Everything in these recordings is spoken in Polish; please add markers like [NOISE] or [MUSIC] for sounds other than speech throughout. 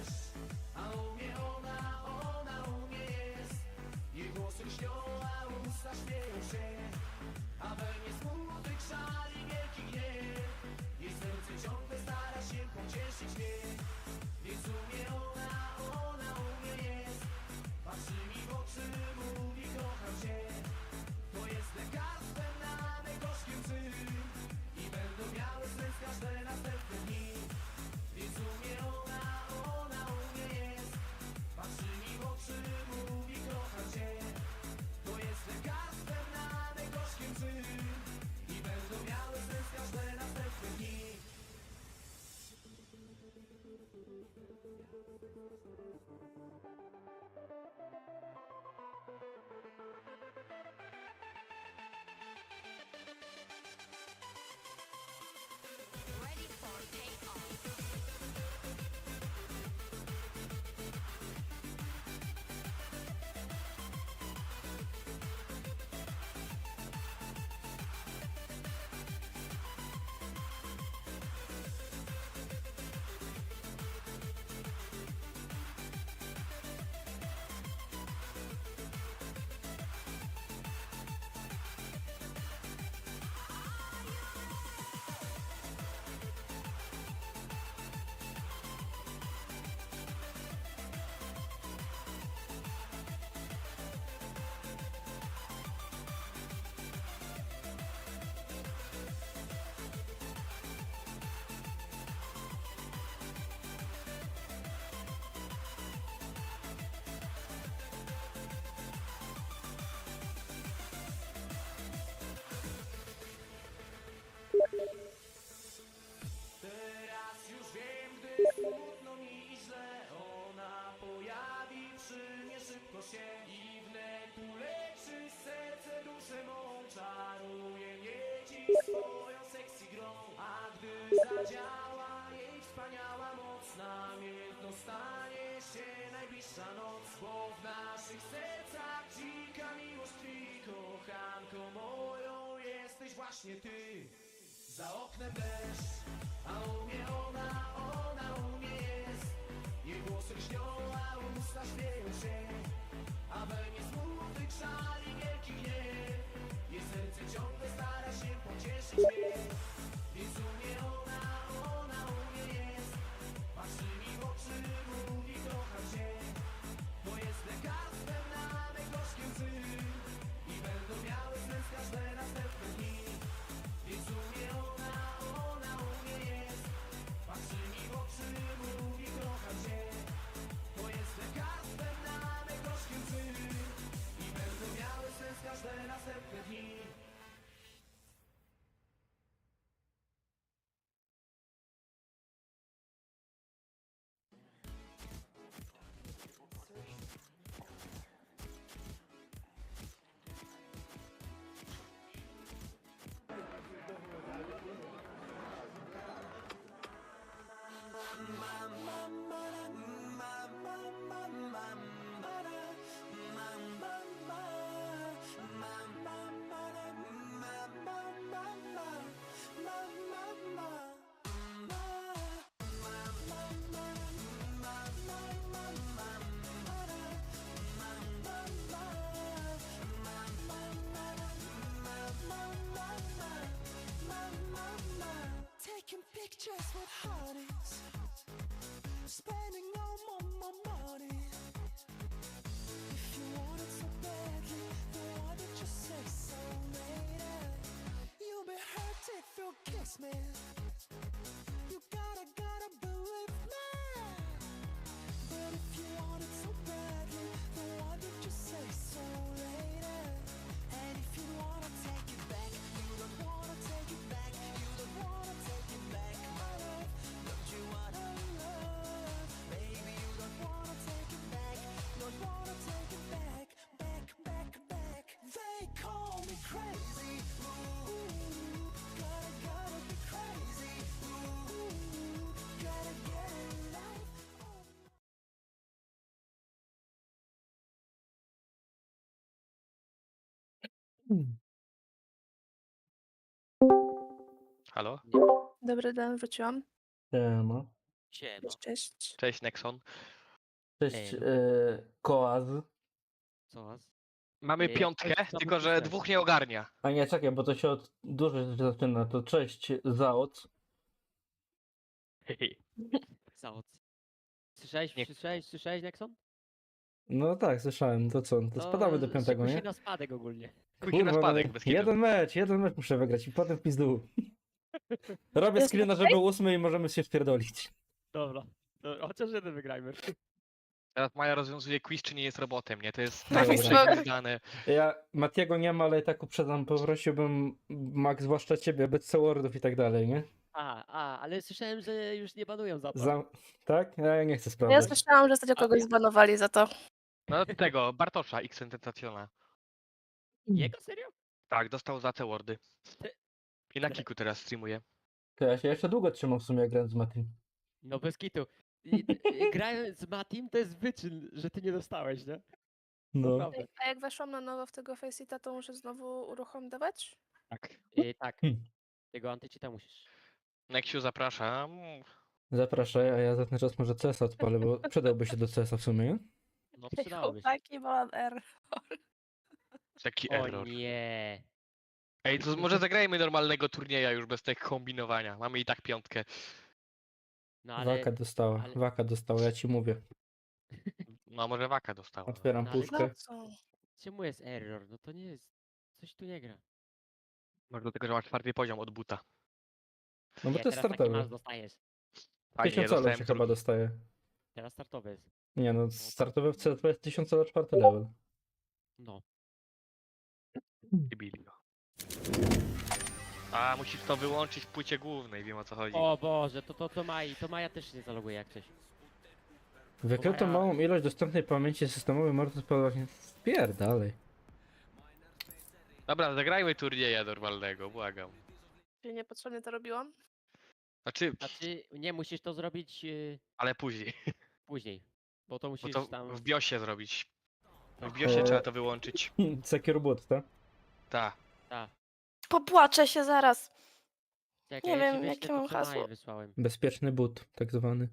też A umie ona, ona umie jest. Jej włosy lśnią, a usta śmieją się A we mnie smutek szali wielki gniew. Jej serce ciągle stara się kącie Najlepsza noc, bo w naszych sercach dzika miłość twi Kochanko moją jesteś właśnie ty. Za oknem deszcz, a umie ona, ona umie Hmm. Halo? Dobry dan, wróciłam. Siema. Siema. Cześć. Cześć, Nexon. Cześć, no. e, Koaz. Co was? Mamy Ej, piątkę, cześć, tylko że cześć. dwóch nie ogarnia. A nie, czekaj, bo to się od dużo rzeczy zaczyna. To cześć, Zaoc. Zaoc. Słyszałeś, Nie. słyszałeś, słyszałeś, Nexon? No tak, słyszałem. To co? To spadamy do piątego, się nie? na spadek ogólnie. Na Kurwa, spadek no, bez jeden mecz, jeden mecz muszę wygrać i potem w pizdu. [LAUGHS] Robię Jest screena, żeby ósmy i możemy się wpierdolić. Dobra. No, chociaż jeden wygrajmy. Teraz Maja rozwiązuje quiz, czy nie jest robotem, nie? To jest Dobra. przegadane. Ja Matiego nie ma, ale i tak uprzedzam, poprosiłbym Max, zwłaszcza ciebie, bez cewordów i tak dalej, nie? A, a, ale słyszałem, że już nie banują za to. Za... Tak? Ja nie chcę Ja sprawdzać. słyszałam, że ostatnio kogoś zbanowali za to. No tego, Bartosza, X Tentaciona. Jego serio? Tak, dostał za te wordy. I na kiku teraz streamuje. To ja się jeszcze długo trzymam w sumie, jak grałem z Matim. No bez kitu. I, [LAUGHS] i, grając z Matim to jest wyczyn, że ty nie dostałeś, nie? No. Naprawdę. A jak weszłam na nowo w tego Faceita, to muszę znowu uruchomować? Tak. I, tak. Hmm. Tego antycita musisz. Nexiu zapraszam. Zapraszaj, a ja za ten czas może CS odpalę, bo [LAUGHS] przydałby się do CS w sumie? No przydałoby się. Chłopaki, bo mam R. Taki O error. nie. Ej, to może [LAUGHS] zagrajmy normalnego turnieja już bez tego kombinowania. Mamy i tak piątkę. No ale... Waka dostała, ale- waka dostała, ja ci mówię. No może Waka dostała. Otwieram No, ale- puszkę. No co? Czemu jest error? No to nie jest... Coś tu nie gra. Może do tego, że ma czwarty poziom od buta. No bo Nie, to jest teraz taki startowy. masz dostajesz. Fajnie, Tysiąc celów dostałem się chyba drugi. dostaje. Teraz startowy jest. Nie no, startowy w CS jest 1000 celów czwarty level. No. Wybili go. A, musisz to wyłączyć w płycie głównej, wiem o co chodzi. O Boże, to to, to Mai, to Maja też się nie zaloguje jak coś. Wykryto małą ilość dostępnej pamięci systemowej może spowodować... Spierdalej. Dobra, zagrajmy turnieja normalnego, błagam. Czyli niepotrzebnie to robiłam? Znaczy, Znaczy, nie, musisz to zrobić yy, ale później. [LAUGHS] później. Bo to Bo musisz to tam... w BIOSie zrobić. W BIOSie Eee. trzeba to wyłączyć. [LAUGHS] Secure boot, tak? Ta. Ta. Popłaczę się zaraz. Czekaj, Nie ja ci wiem, wyślę jakie to, mam co hasło. wysłałem. Bezpieczny boot, tak zwany.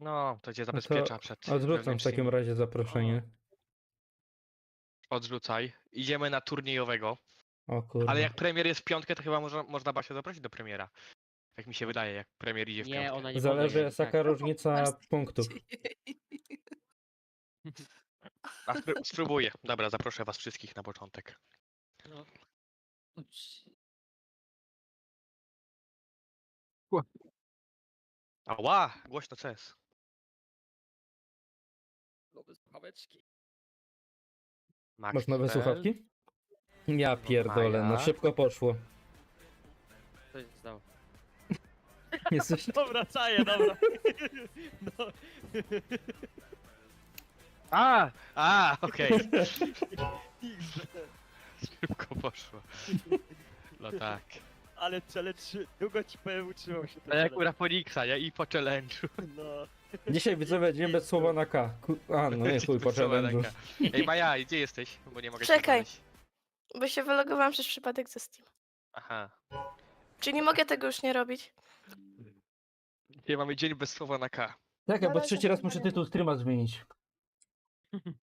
No, to cię to zabezpiecza przed. Odrzucam w wewnętrznymi. takim razie zaproszenie. Odrzucaj. Idziemy na turniejowego. O kurde. Ale jak premier jest w piątkę, to chyba można, można Basię zaprosić do premiera. Tak mi się wydaje, jak premier idzie w Nie, piątkę. ona nie Zależy może, jaka tak. różnica punktów. [LAUGHS] A spró- spróbuję. Dobra, zaproszę was wszystkich na początek. No. Ucz. Ała! Głośno CS. Nowe słuchaweczki. Max Masz nowe Fel. słuchawki? Ja pierdolę, no Maja. szybko poszło. Co się stało? [LAUGHS] Nie słyszę. [LAUGHS] Dobra, czaję, dobra. [LAUGHS] No. A! A, okej. Szybko poszło. No tak. Ale challenge, długo ci powiem, utrzymał się ten No jak u challenge. Nie? I po challenge'u. No. Dzisiaj widzowie dzień bez słowa na K. Ku... A, no nie chuj, po challenge'u. Ej Maja, gdzie jesteś? Bo nie mogę cię Czekaj. znaleźć. Bo się wylogowałam przez przypadek ze Steam. Aha. Czyli nie mogę tego już nie robić. Dzisiaj mamy dzień bez słowa na K. Czekaj, bo Zaraz trzeci raz muszę tytuł streama zmienić. [LAUGHS]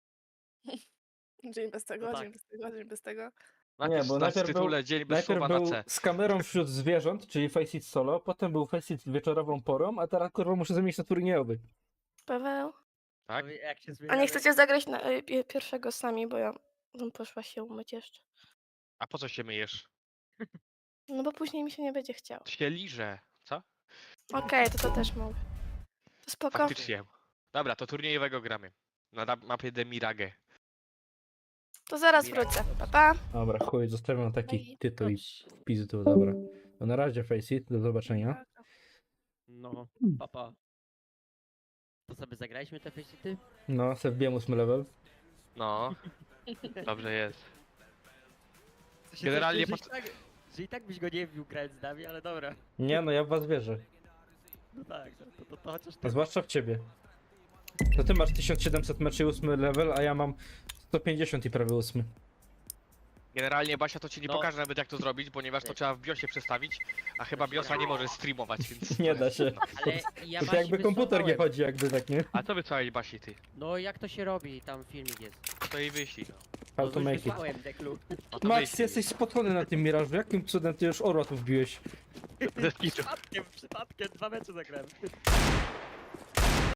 Dzień bez tego, No tak. dzień bez tego, dzień bez tego. Najpierw bo bo najpierw w tytule dzień bez Najpierw słowa był na C. z kamerą wśród zwierząt, czyli Faceit Solo, potem był Faceit wieczorową porą, a teraz kurwa muszę zamienić na turniejowy. Paweł? Tak? No Jak się A zmieniamy- nie chcecie zagrać na, y, pi- pierwszego z nami, bo ja bym poszła się umyć jeszcze. A po co się myjesz? No bo później mi się nie będzie chciało. Się liże. Co? Okej, to to też mogę. To spoko. Faktycznie. Dobra, to turniejowego gramy. Na da- mapie Demirage. To zaraz wrócę. Pa, pa. Dobra, chuj, zostawiam taki Ej, tytuł i Dobrze. pizdu, dobra. To na razie Faceit, do zobaczenia. No, papa. To sobie zagraliśmy te facety? No, se wbiłem ósmy level. No. [LAUGHS] Dobrze jest. Co się Generalnie po- że, i tak, że i tak byś go nie wbił grając z nami, ale dobra. Nie no, ja w was wierzę. No tak, no, to, to, to chociaż A ty. zwłaszcza w ciebie. To ty masz 1700 meczy ósmy level, a ja mam 150 i prawie ósmy. Generalnie Basia to ci nie No. pokaże nawet jak to zrobić, ponieważ to trzeba w BIOSie przestawić, a chyba BIOSa nie może streamować, więc... [LAUGHS] Nie da się. Ale ja To Basi jakby komputer nie wysłałem. chodzi jakby tak, nie? A co wysłałeś Basi ty? No jak to się robi, tam filmik jest. To jej wyślij, no. How to make it. wysłałem, Deklu. no to Max, wyślij. jesteś spocony na tym mirażu. Jakim cudem ty już orła tu wbiłeś? Ze skitu. Przypadkiem, przypadkiem, dwa mecze zagrałem.